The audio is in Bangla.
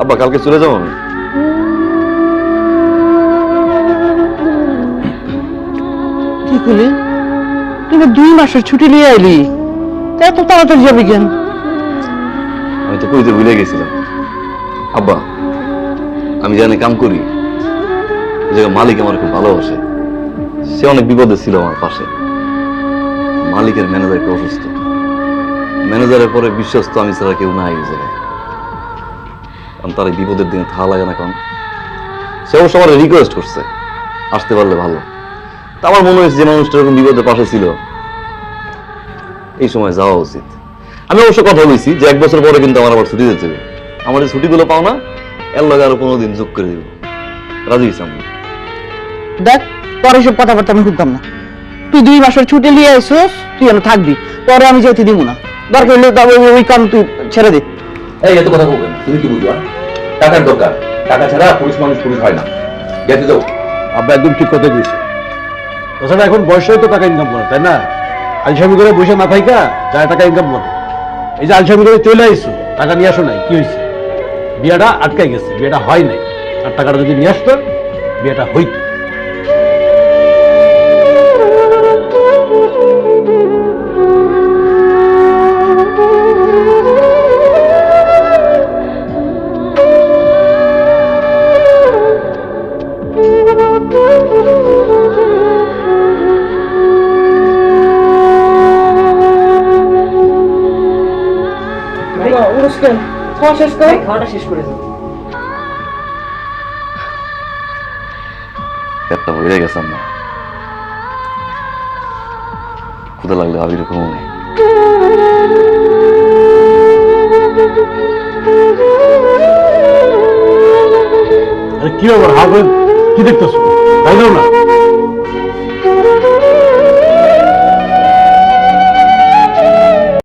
আব্বা কালকে চলে যাব আমি। কি করলি? তুই দুই মাসের ছুটি নিয়ে আইলি। তা তাড়াতাড়ি যাবি কেন? আমি তো কইতে ভুলে গেছিলাম। আব্বা আমি জানি কাম করি মালিক আমার খুব ভালোবাসে। সে অনেক বিপদে ছিল আমার পাশে। মালিকের ম্যানেজার একটু অসুস্থ। ম্যানেজারের পরে বিশ্বস্ত আমি ছাড়া কেউ নাই ওই জায়গায়। কারণ তার এই বিপদের দিনে থা লাগে না কারণ সে অবশ্য আমার রিকোয়েস্ট করছে। আসতে পারলে ভালো। তা আমার মনে হয়েছে যে মানুষটা এরকম বিপদের পাশে ছিল। এই সময় যাওয়া উচিত। আমি অবশ্য কথা বলেছি যে এক বছর পরে কিন্তু আমার আবার ছুটি দিতে হবে। আমার এই ছুটিগুলো পাও না, এর লগে আরও পনেরো দিন যোগ করে দিব। রাজি হয়েছি আমি। দেখ, পরে সব কথাবার্তা আমি শুনতাম না। তুই দুই মাসের ছুটি নিয়ে আইসোস তুই এনে থাকবি। পরে আমি যেতে দিব না। দরকার হলে তবে ওই কাম তুই ছেড়ে দে। এই, এত কথা বলবেন তুমি কি বুঝবা? টাকার দরকার। টাকা ছাড়া পুলিশ মানুষ পুলিশ হয় না। যেতে দাও আব্বা, একদম ঠিক কথা কইছে। তাছাড়া এখন বয়স তো টাকা ইনকাম করে, তাই না? আলসামি করে বসে না থাইকা যা টাকা ইনকাম করে। এই যে আলসামি করে চলে আইসো টাকা নিয়ে আসো নাই, কি হয়েছে বিয়েটা আটকাই গেছে, বিয়েটা হয় নাই। আর টাকাটা যদি নিয়ে আসতো বিয়েটা হইতো। খাওয়াটা শেষ করে দিই পেটটা ভরে গেছে না ক্ষুদা লাগলে রকম কি ব্যাপার হাফ কি দেখতেছো? তাই না।